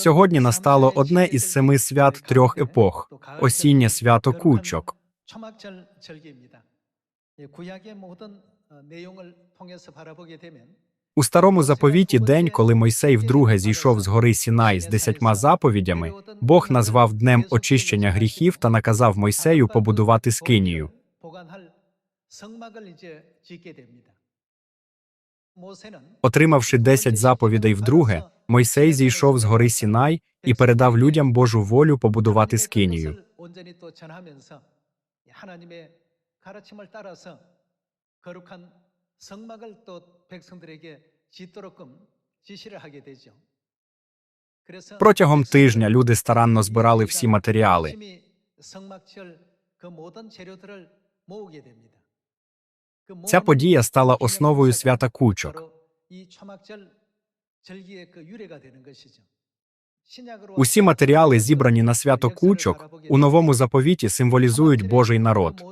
Сьогодні настало одне із семи свят трьох епох осіннє свято кучок. У старому заповіті день, коли Мойсей вдруге зійшов з гори Сінай з десятьма заповідями, Бог назвав днем очищення гріхів та наказав Мойсею побудувати скинію. Отримавши десять заповідей вдруге, Мойсей зійшов з гори Сінай і передав людям Божу волю побудувати скинію. Протягом тижня люди старанно збирали всі матеріали. Ця подія стала основою свята кучок. Усі матеріали, зібрані на свято кучок, у новому заповіті символізують Божий народ.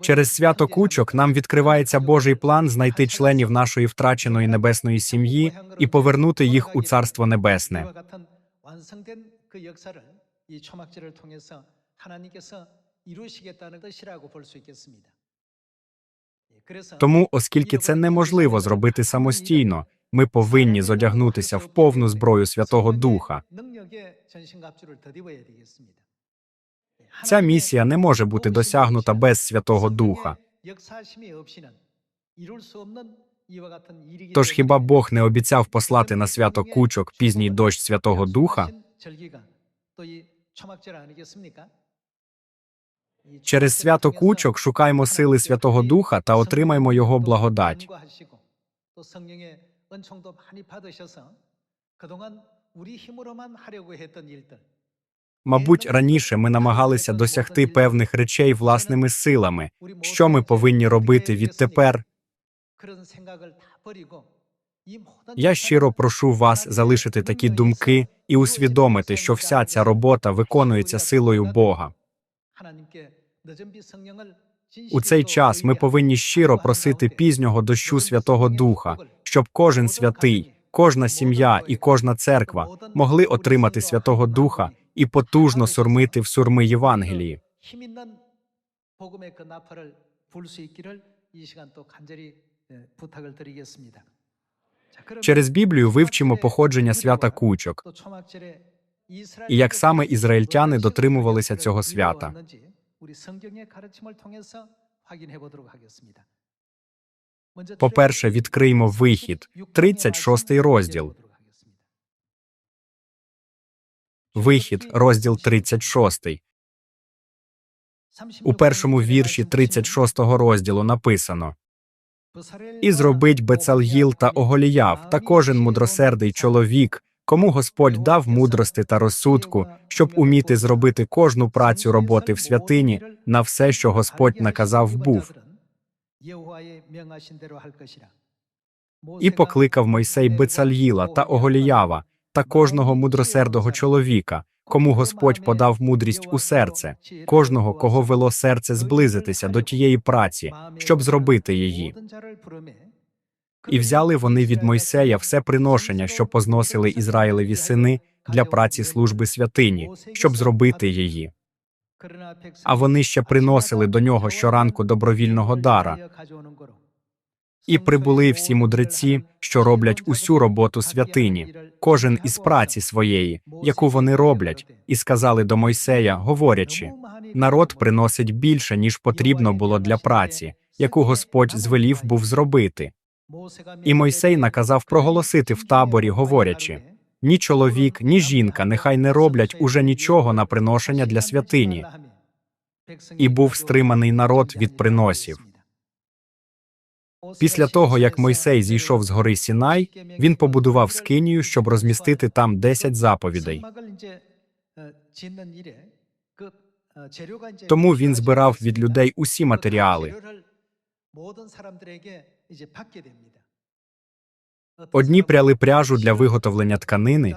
Через свято кучок нам відкривається Божий план знайти членів нашої втраченої небесної сім'ї і повернути їх у царство небесне. 이와 같은 완성된 그 역사를 이 초막절을 통해서 하나님께서 이루시겠다는 뜻이라고 볼 수 있겠습니다. 예, 그래서 Тому, оскільки це неможливо зробити самостійно, ми повинні зодягнутися в повну зброю Святого Духа. 능력의 전신갑주를 덧입어야 되겠습니다. 예, Ця 하나님의 місія не може бути досягнута без Святого Духа. 성령의 역사심이 없이는 이룰 수 없는 이와 같은 일이기 Тож хіба 때문에 Бог не обіцяв послати на свято кучок пізній дощ Святого Духа? Через свято кучок шукаймо сили Святого Духа та отримаймо Його благодать. Мабуть, раніше ми намагалися досягти певних речей власними силами, що ми повинні робити відтепер. Я щиро прошу вас залишити такі думки і усвідомити, що вся ця робота виконується силою Бога. У цей час ми повинні щиро просити пізнього дощу Святого Духа, щоб кожен святий, кожна сім'я і кожна церква могли отримати Святого Духа і потужно сурмити в сурми Євангелії. Через Біблію вивчимо походження свята кучок і як саме ізраїльтяни дотримувалися цього свята. По-перше, відкриємо вихід, 36 розділ. Вихід, розділ 36. У першому вірші 36-го розділу написано і зробить Бецалгіл та Оголіяв та кожен мудросердий чоловік кому Господь дав мудрости та розсудку, щоб уміти зробити кожну працю роботи в святині на все, що Господь наказав був. І покликав Мойсей Бецальїла та Оголіява та кожного мудросердого чоловіка, кому Господь подав мудрість у серце, кожного, кого вело серце зблизитися до тієї праці, щоб зробити її. І взяли вони від Мойсея все приношення, що позносили Ізраїлеві сини для праці служби святині, щоб зробити її. А вони ще приносили до нього щоранку добровільного дара. І прибули всі мудреці, що роблять усю роботу святині, кожен із праці своєї, яку вони роблять, і сказали до Мойсея, говорячи: народ приносить більше, ніж потрібно було для праці, яку Господь звелів був зробити. І Мойсей наказав проголосити в таборі, говорячи: ні чоловік, ні жінка нехай не роблять уже нічого на приношення для святині. І був стриманий народ від приносів. Після того, як Мойсей зійшов з гори Сінай, він побудував скинію, щоб розмістити там десять заповідей. Тому він збирав від людей усі матеріали. Одні пряли пряжу для виготовлення тканини,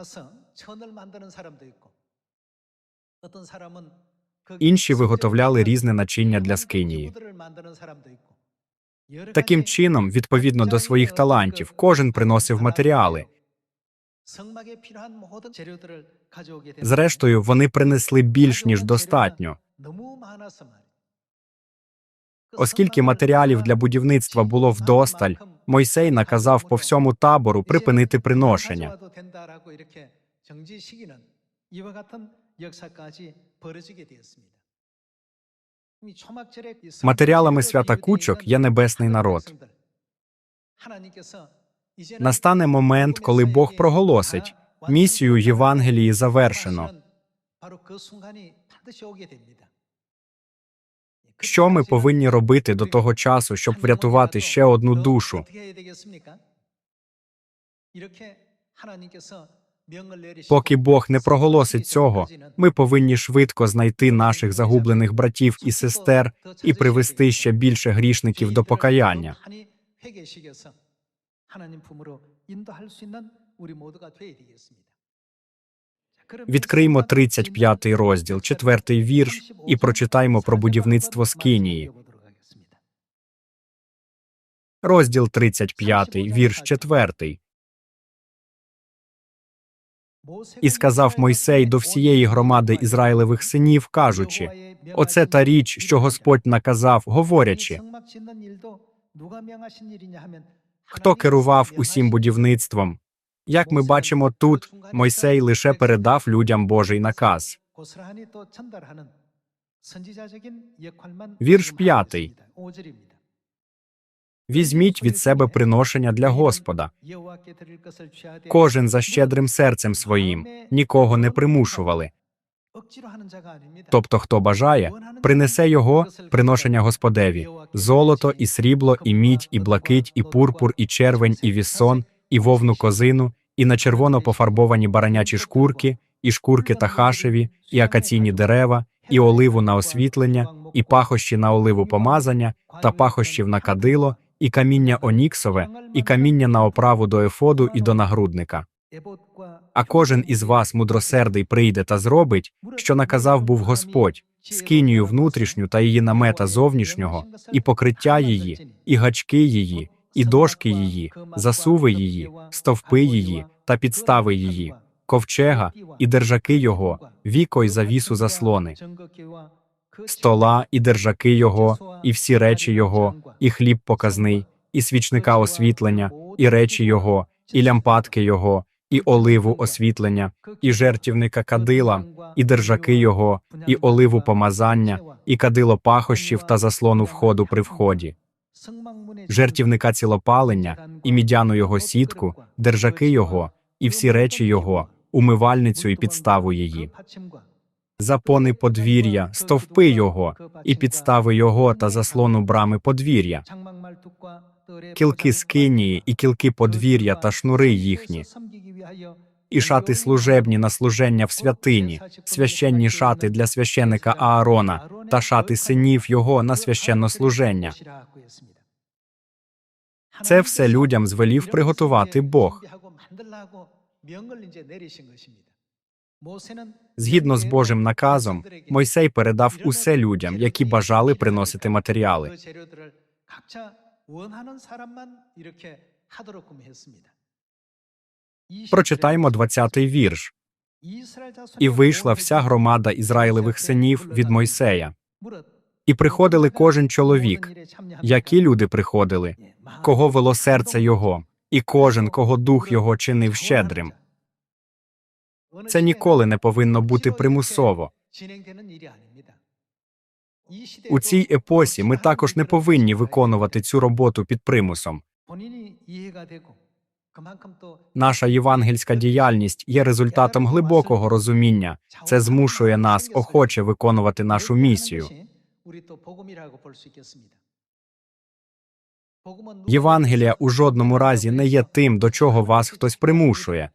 інші виготовляли різне начиння для скинії. Таким чином, відповідно до своїх талантів, кожен приносив матеріали. Зрештою, вони принесли більш ніж достатньо. Оскільки матеріалів для будівництва було вдосталь, Мойсей наказав по всьому табору припинити приношення. Матеріалами свята кучок є небесний народ. Настане момент, коли Бог проголосить місію Євангелії завершено. Що ми повинні робити до того часу, щоб врятувати ще одну душу? Поки Бог не проголосить цього, ми повинні швидко знайти наших загублених братів і сестер і привести ще більше грішників до покаяння. Відкриймо 35-й розділ, 4-й вірш, і прочитаймо про будівництво Скинії. Розділ 35, вірш 4. І сказав Мойсей до всієї громади Ізраїлевих синів, кажучи: Оце та річ, що Господь наказав, говорячи, хто керував усім будівництвом. Як ми бачимо тут, Мойсей лише передав людям Божий наказ. Вірш п'ятий. Візьміть від себе приношення для Господа. Кожен за щедрим серцем своїм, нікого не примушували. Тобто, хто бажає, принесе його приношення Господеві золото, і срібло, і мідь, і блакить, і пурпур, і червень, і віссон, і вовну козину, і на червоно пофарбовані баранячі шкурки, і шкурки тахашеві, і акаційні дерева, і оливу на освітлення, і пахощі на оливу помазання, та пахощів на кадило, і каміння оніксове, і каміння на оправу до ефоду і до нагрудника. А кожен із вас мудросердий прийде та зробить, що наказав був Господь, скинію внутрішню та її намета зовнішнього, і покриття її, і гачки її, і дошки її, засуви її, стовпи її та підстави її, ковчега і держаки його, віко й завісу заслони, стола і держаки його, і всі речі його, і хліб показний, і свічника освітлення, і речі його, і лямпадки його, і оливу освітлення, і жертівника кадила, і держаки його, і оливу помазання, і кадило пахощів та заслону входу при вході, жертівника цілопалення, і мідяну його сітку, держаки його, і всі речі його, умивальницю і підставу її. Запони подвір'я, стовпи його, і підстави його та заслону брами подвір'я, кілки скинії, і кілки подвір'я та шнури їхні, і шати служебні на служення в святині, священні шати для священика Аарона та шати синів його на священнослуження. Це все людям звелів приготувати Бог. Згідно з Божим наказом, Мойсей передав усе людям, які бажали приносити матеріали. Прочитаймо 20-й вірш. І вийшла вся громада Ізраїлевих синів від Мойсея. І приходили кожен чоловік. Які люди приходили? Кого вело серце його, і кожен, кого дух його чинив щедрим. Це ніколи не повинно бути примусово. У цій епосі ми також не повинні виконувати цю роботу під примусом. Наша євангельська діяльність є результатом глибокого розуміння. Це змушує нас охоче виконувати нашу місію. Євангелія у жодному разі не є тим, до чого вас хтось примушує.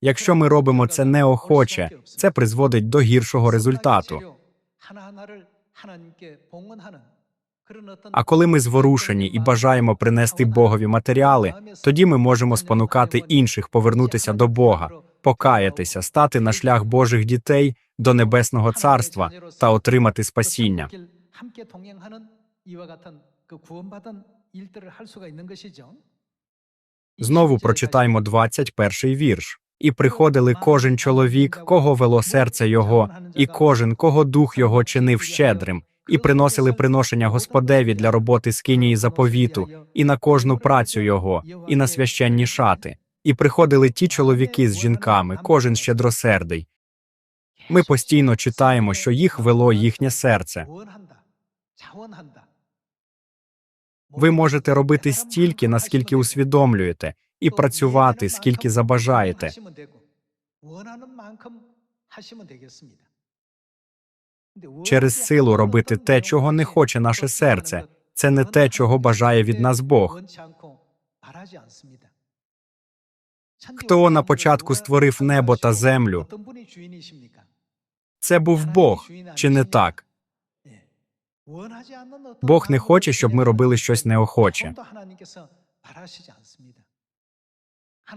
Якщо ми робимо це неохоче, це призводить до гіршого результату. А коли ми зворушені і бажаємо принести Богові матеріали, тоді ми можемо спонукати інших повернутися до Бога, покаятися, стати на шлях Божих дітей до небесного царства та отримати спасіння. Знову прочитаємо 21-й вірш. І приходили кожен чоловік, кого вело серце його, і кожен, кого дух його чинив щедрим, і приносили приношення Господеві для роботи з кинії заповіту, і на кожну працю його, і на священні шати. І приходили ті чоловіки з жінками, кожен щедросердий. Ми постійно читаємо, що їх вело їхнє серце. Ви можете робити стільки, наскільки усвідомлюєте, і працювати скільки забажаєте через силу робити те, чого не хоче наше серце. Це не те, чого бажає від нас Бог. Хто на початку створив небо та землю? Це був Бог, чи не так? Бог не хоче, щоб ми робили щось неохоче.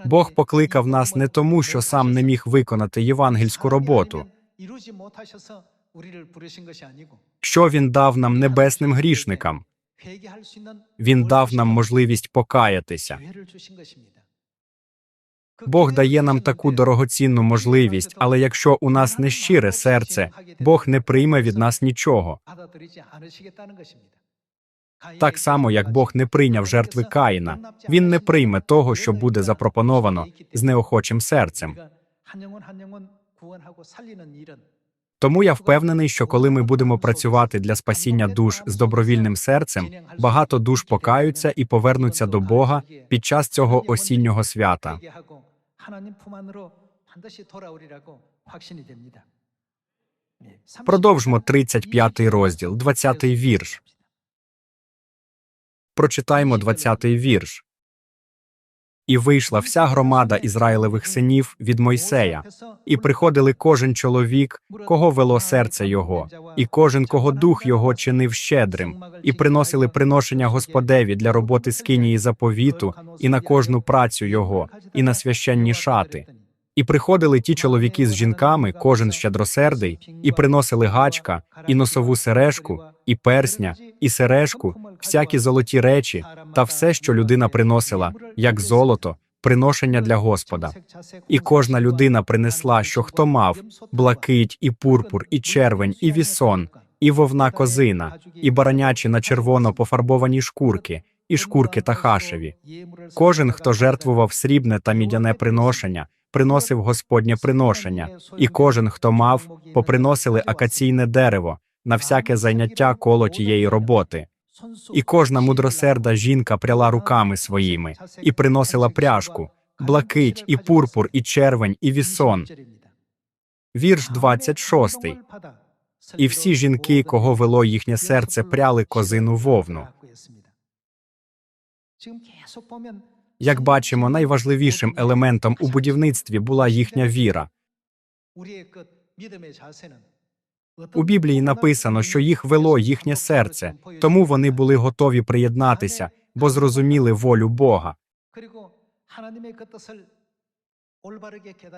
Бог покликав нас не тому, що сам не міг виконати євангельську роботу що він дав нам небесним грішникам. Він дав нам можливість покаятися. Бог дає нам таку дорогоцінну можливість, але якщо у нас нещире серце, Бог не прийме від нас нічого. Так само, як Бог не прийняв жертви Каїна, він не прийме того, що буде запропоновано з неохочим серцем. Тому я впевнений, що коли ми будемо працювати для спасіння душ з добровільним серцем, багато душ покаються і повернуться до Бога під час цього осіннього свята. Продовжмо 35 розділ, 20 вірш. прочитаймо 20 вірш. І вийшла вся громада Ізраїлевих синів від Мойсея, і приходили кожен чоловік, кого вело серце його, і кожен, кого дух його чинив щедрим, і приносили приношення Господеві для роботи скинії заповіту, і на кожну працю його, і на священні шати. І приходили ті чоловіки з жінками, кожен щедросердий, і приносили гачка, і носову сережку, і персня, і сережку, всякі золоті речі, та все, що людина приносила, як золото, приношення для Господа. І кожна людина принесла, що хто мав, блакить, і пурпур, і червень, і вісон, і вовна козина, і баранячі на червоно пофарбовані шкурки, і шкурки тахашеві. Кожен, хто жертвував срібне та мідяне приношення, приносив Господнє приношення, і кожен, хто мав, поприносили акаційне дерево на всяке зайняття коло тієї роботи. І кожна мудросерда жінка пряла руками своїми і приносила пряжку, блакить, і пурпур, і червень, і вісон. Вірш 26. І всі жінки, кого вело їхнє серце, пряли козину вовну. Як бачимо, найважливішим елементом у будівництві була їхня віра. У Біблії написано, що їх вело їхнє серце, тому вони були готові приєднатися, бо зрозуміли волю Бога.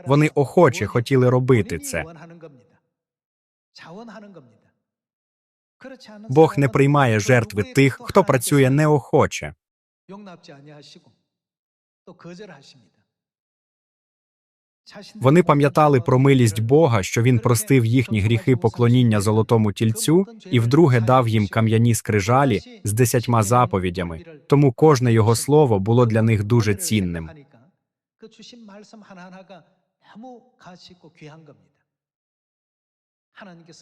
Вони охоче хотіли робити це. Бог не приймає жертви тих, хто працює неохоче. Вони пам'ятали про милість Бога, що він простив їхні гріхи поклоніння золотому тільцю, і вдруге дав їм кам'яні скрижалі з десятьма заповідями. Тому кожне його слово було для них дуже цінним.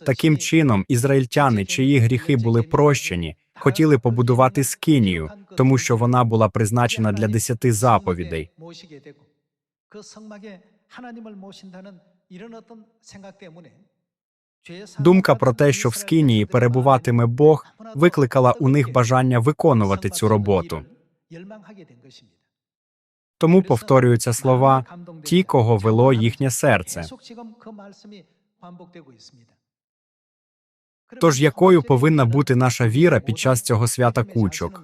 Таким чином, ізраїльтяни, чиї гріхи були прощені, хотіли побудувати скинію, тому що вона була призначена для десяти заповідей. Думка про те, що в скинії перебуватиме Бог, викликала у них бажання виконувати цю роботу. Тому повторюються слова ті, кого вело їхнє серце. Тож якою повинна бути наша віра під час цього свята кучок?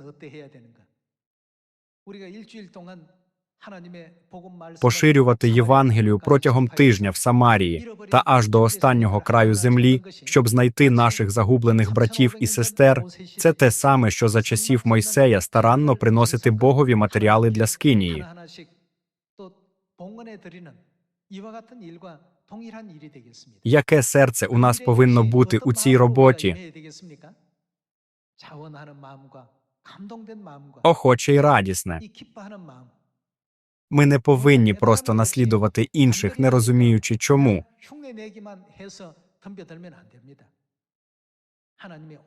Поширювати Євангелію протягом тижня в Самарії та аж до останнього краю землі, щоб знайти наших загублених братів і сестер, це те саме, що за часів Мойсея старанно приносити Богові матеріали для скинії. Яке серце у нас повинно бути у цій роботі? Охоче й радісне. Ми не повинні просто наслідувати інших, не розуміючи чому.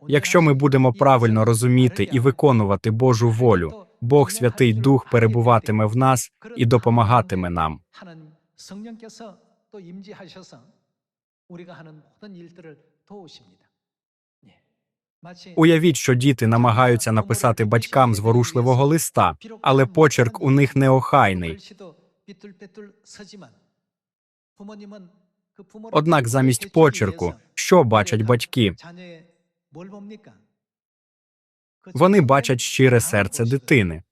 Якщо ми будемо правильно розуміти і виконувати Божу волю, Бог Святий Дух перебуватиме в нас і допомагатиме нам. 하나님 성령께서 또 임재하셔서 우리가 하는 모든 일들을 도우십니다. 예. 마치 Уявіть, що діти намагаються написати батькам зворушливого листа, але почерк у них неохайний. 글씨도 삐뚤빼뚤 서지만 부모님은 그 부모를 Однак замість 해주기 почерку, 위해서 що бачать батьки? 자녀의 뭘 봅니까? 그 Вони 정성된 бачать щире 마음을 серце 보시거든요. дитини.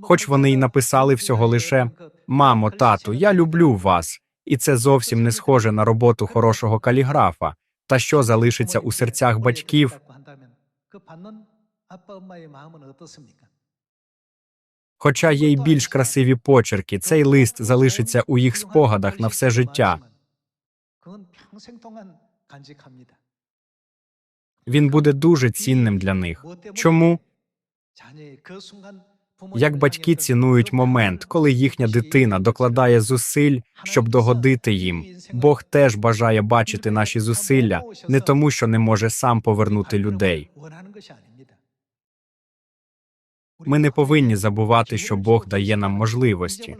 хоч вони й написали всього лише Мамо, тату, я люблю вас, і це зовсім не схоже на роботу хорошого каліграфа, та що залишиться у серцях батьків. Хоча є й більш красиві почерки, цей лист залишиться у їх спогадах на все життя. Він буде дуже цінним для них. Чому? Як батьки цінують момент, коли їхня дитина докладає зусиль, щоб догодити їм. Бог теж бажає бачити наші зусилля не тому, що не може сам повернути людей. Ми не повинні забувати, що Бог дає нам можливості.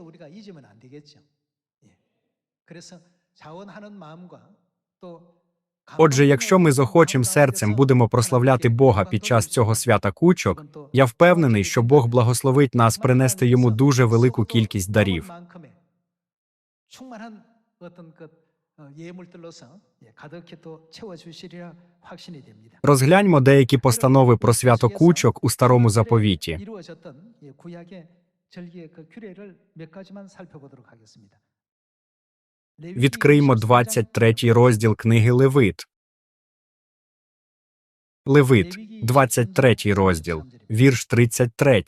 Отже, якщо ми з охочим серцем будемо прославляти Бога під час цього свята кучок, я впевнений, що Бог благословить нас принести йому дуже велику кількість дарів. Розгляньмо деякі постанови про свято кучок у старому заповіті. Відкриймо 24장 23 розділ книги Левит. Левит, 23 розділ, вірш 33.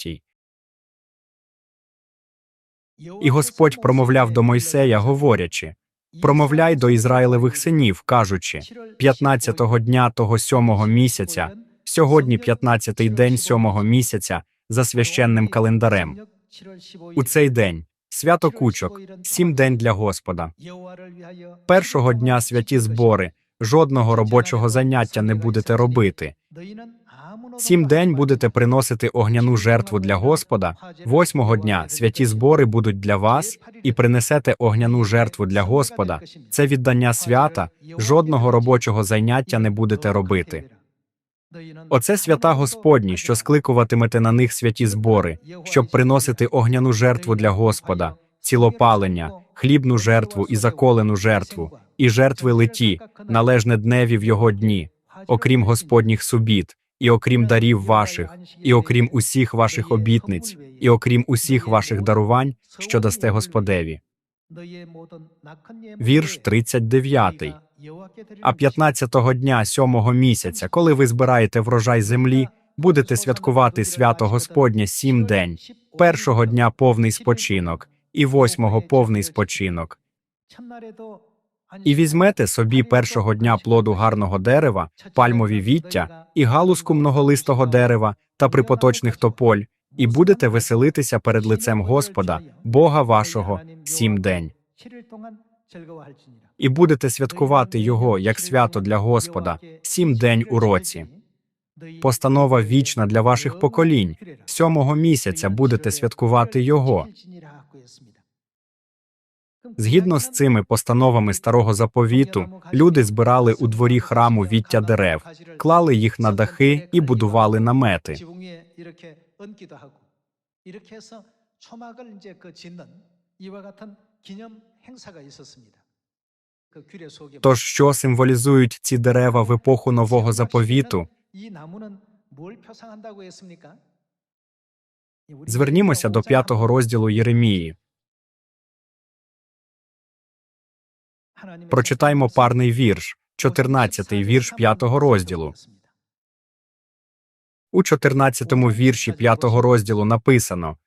І Господь промовляв до Мойсея, говорячи: Промовляй до Ізраїлевих синів, кажучи: 15-го дня того сьомого місяця, сьогодні 15-й день сьомого місяця, за священним календарем. У цей день свято кучок, сім день для Господа. Першого дня святі збори, жодного робочого заняття не будете робити. Сім день будете приносити огняну жертву для Господа. Восьмого дня святі збори будуть для вас, і принесете огняну жертву для Господа. Це віддання свята, жодного робочого заняття не будете робити. Оце свята Господні, що скликуватимете на них святі збори, щоб приносити огняну жертву для Господа, цілопалення, хлібну жертву і заколену жертву, і жертви леті, належне дневі в його дні, окрім Господніх субіт, і окрім дарів ваших, і окрім усіх ваших обітниць, і окрім усіх ваших дарувань, що дасте Господеві. Вірш 39. А 15-го дня сьомого місяця, коли ви збираєте врожай землі, будете святкувати свято Господнє сім день, першого дня повний спочинок, і восьмого повний спочинок. І візьмете собі першого дня плоду гарного дерева, пальмові віття і галузку многолистого дерева та припоточних тополь, і будете веселитися перед лицем Господа, Бога вашого, сім день. І будете святкувати його як свято для Господа, сім день у році. Постанова вічна для ваших поколінь. Сьомого місяця будете святкувати його. Згідно з цими постановами старого заповіту, люди збирали у дворі храму віття дерев, клали їх на дахи і будували намети. Тож, що символізують ці дерева в епоху нового заповіту? Звернімося до п'ятого розділу Єремії. Прочитаймо парний вірш, 14-й вірш п'ятого розділу. У 14-му вірші п'ятого розділу написано,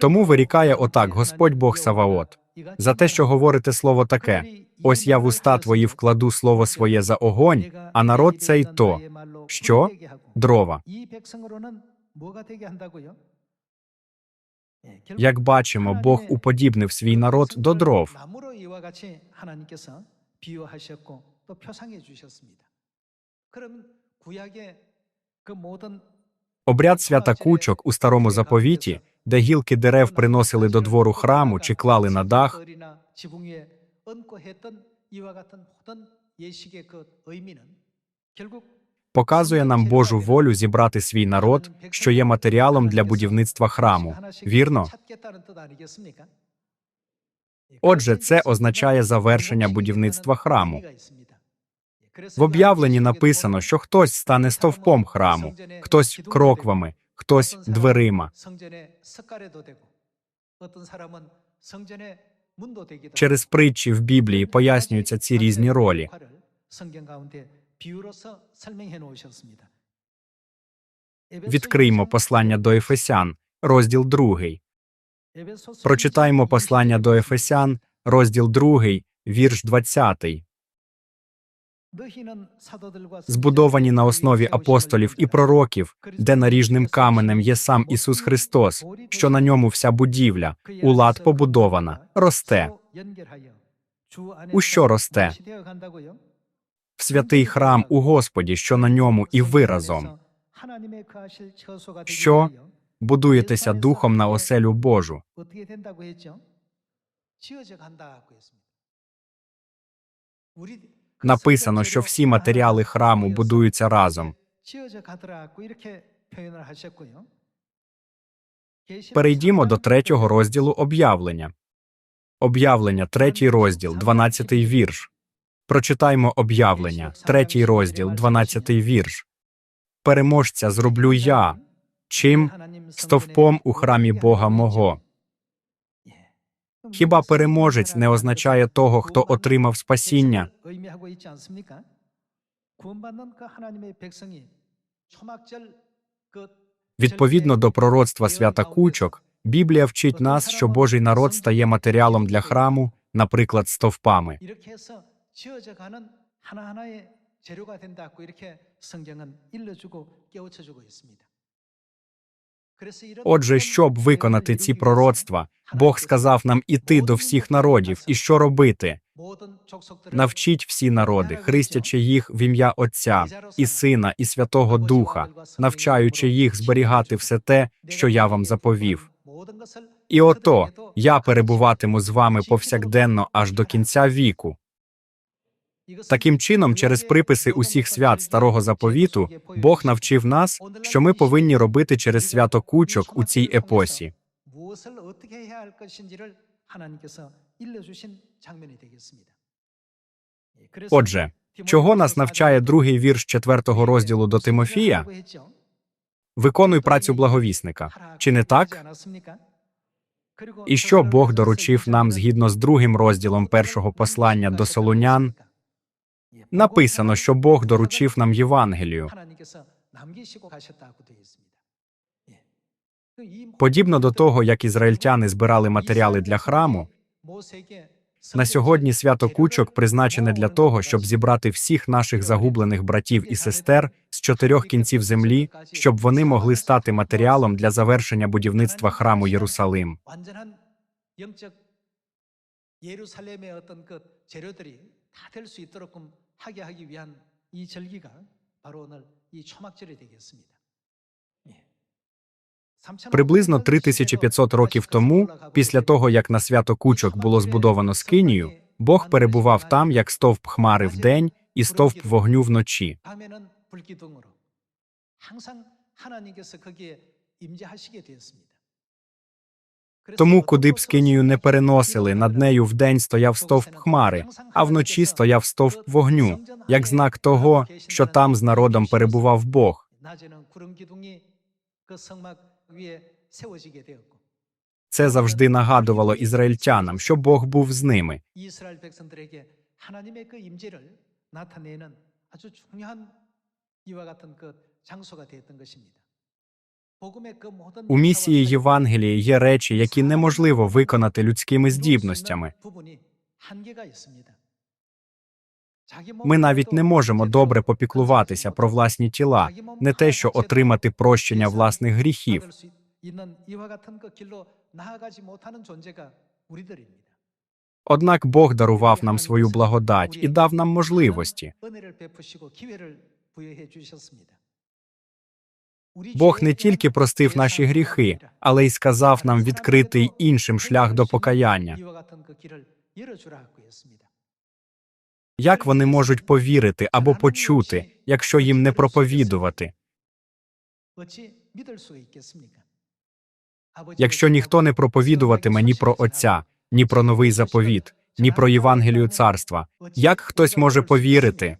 тому вирікає отак Господь Бог Саваот, за те, що говорите слово таке: ось я в уста твої вкладу слово своє за огонь, а народ цей то, що дрова. Як бачимо, Бог уподібнив свій народ до дров. Обряд свята кучок у старому заповіті де гілки дерев приносили до двору храму чи клали на дах. Показує нам Божу волю зібрати свій народ, що є матеріалом для будівництва храму. Вірно? Отже, це означає завершення будівництва храму. В об'явленні написано, що хтось стане стовпом храму, хтось кроквами, хтось дверима. Через притчі в Біблії пояснюються ці різні ролі. Відкриймо послання до Ефесян, розділ 2. Прочитаємо послання до Ефесян, розділ 2, вірш 20 збудовані на основі апостолів і пророків, де наріжним каменем є сам Ісус Христос, що на ньому вся будівля, улад побудована, росте. У що росте? В святий храм у Господі, що на ньому, і виразом. Що будуєтеся духом на оселю Божу. 우리 написано, що всі матеріали храму будуються разом. Перейдімо до третього розділу об'явлення. Об'явлення, третій розділ, дванадцятий вірш. Прочитаймо об'явлення, третій розділ, дванадцятий вірш. Переможця зроблю я. Чим стовпом у храмі Бога мого. Хіба переможець не означає того, хто отримав спасіння? 의미하고 있지 않습니까? 구원받는 그 하나님의 백성이 초막절 그 Відповідно до пророцтва свята кучок, Біблія вчить нас, що Божий народ стає матеріалом для храму, наприклад, стовпами. 이렇게 해서 지어져 가는 하나하나의 재료가 된다고 이렇게 성경은 일러주고 깨우쳐주고 있습니다. Отже, щоб виконати ці пророцтва, Бог сказав нам іти до всіх народів, і що робити? Навчіть всі народи, хрестячи їх в ім'я Отця і Сина, і Святого Духа, навчаючи їх зберігати все те, що я вам заповів. І ото я перебуватиму з вами повсякденно аж до кінця віку. Таким чином, через приписи усіх свят старого заповіту, Бог навчив нас, що ми повинні робити через свято кучок у цій епосі. Отже, чого нас навчає другий вірш четвертого розділу до Тимофія? Виконуй працю благовісника, чи не так? І що Бог доручив нам згідно з другим розділом першого послання до Солонян. Написано, що Бог доручив нам Євангелію. Подібно до того, як ізраїльтяни збирали матеріали для храму, на сьогодні свято кучок призначене для того, щоб зібрати всіх наших загублених братів і сестер з чотирьох кінців землі, щоб вони могли стати матеріалом для завершення будівництва храму Єрусалим. 완전한 영적 예루살렘의 어떤 그 재료들이 다 될 수 있도록끔 하게 하기 위한 이 절기가 바로 오늘 이 초막절이 되겠습니다. 예. Приблизно 3500 років тому, після того як на свято кучок було збудовано скинію, Бог перебував там як стовп хмари вдень і стовп вогню вночі. 밤에는 불기둥으로 항상 하나님께서 거기에 임재하시게 되었습니다. 그래서 Тому, 어떤 куди б 곳으로 скинію не переносили, над нею вдень стояв стовп хмари, а вночі стояв стовп вогню, як знак того, що там з народом перебував Бог. 낮에는 구름 기둥이 그 성막 위에 세워지게 되었고 Це завжди нагадувало ізраїльтянам, що Бог був з ними. 이스라엘 백성들에게 하나님의 그 임재를 나타내는 아주 중요한 이와 같은 그 장소가 되었던 것입니다. у місії Євангелії є речі, які неможливо виконати людськими здібностями. Ми навіть не можемо добре попіклуватися про власні тіла, не те, що отримати прощення власних гріхів. Однак Бог дарував нам свою благодать і дав нам можливості. Бог не тільки простив наші гріхи, але й сказав нам відкритий іншим шлях до покаяння. Як вони можуть повірити або почути, якщо їм не проповідувати? Якщо ніхто не проповідуватиме ні про Отця, ні про новий заповіт, ні про Євангелію царства, як хтось може повірити?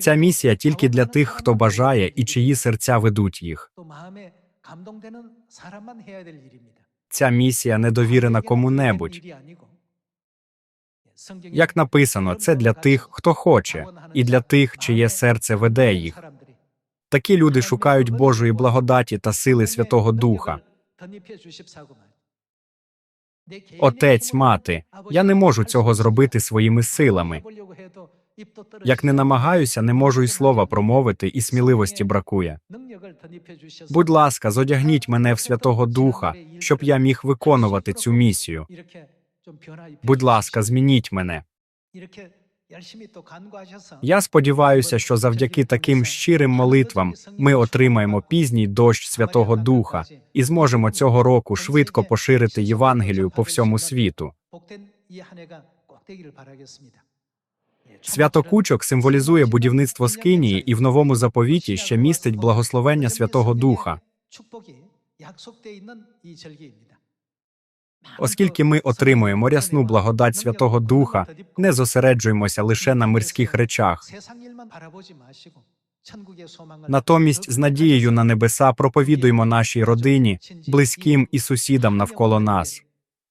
Ця місія тільки для тих, хто бажає і чиї серця ведуть їх. Ця місія не довірена кому-небудь. Як написано, це для тих, хто хоче, і для тих, чиє серце веде їх. Такі люди шукають Божої благодаті та сили Святого Духа. Отець, мати, я не можу цього зробити своїми силами. Як не намагаюся, не можу й слова промовити, і сміливості бракує. Будь ласка, зодягніть мене в Святого Духа, щоб я міг виконувати цю місію. Будь ласка, змініть мене. Я сподіваюся, що завдяки таким щирим молитвам ми отримаємо пізній дощ Святого Духа і зможемо цього року швидко поширити Євангелію по всьому світу. Свято Кучок символізує будівництво Скинії і в новому заповіті ще містить благословення Святого Духа. Оскільки ми отримуємо рясну благодать Святого Духа, не зосереджуємося лише на мирських речах. Натомість, з надією на небеса, проповідуємо нашій родині, близьким і сусідам навколо нас.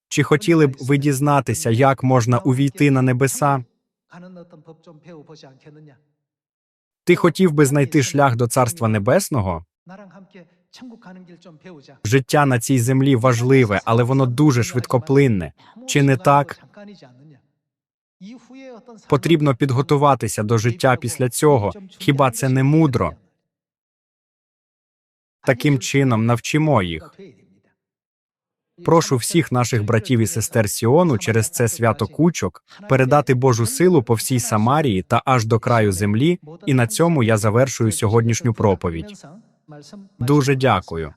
Чи хотіли б ви дізнатися, як можна увійти на небеса? Ти хотів би знайти шлях до Царства Небесного? Життя на цій землі важливе, але воно дуже швидкоплинне. Чи не так? Потрібно підготуватися до життя після цього. Хіба це не мудро? Таким чином навчимо їх. Прошу всіх наших братів і сестер Сіону через це свято кучок передати Божу силу по всій Самарії та аж до краю землі. І на цьому я завершую сьогоднішню проповідь. Дуже дякую.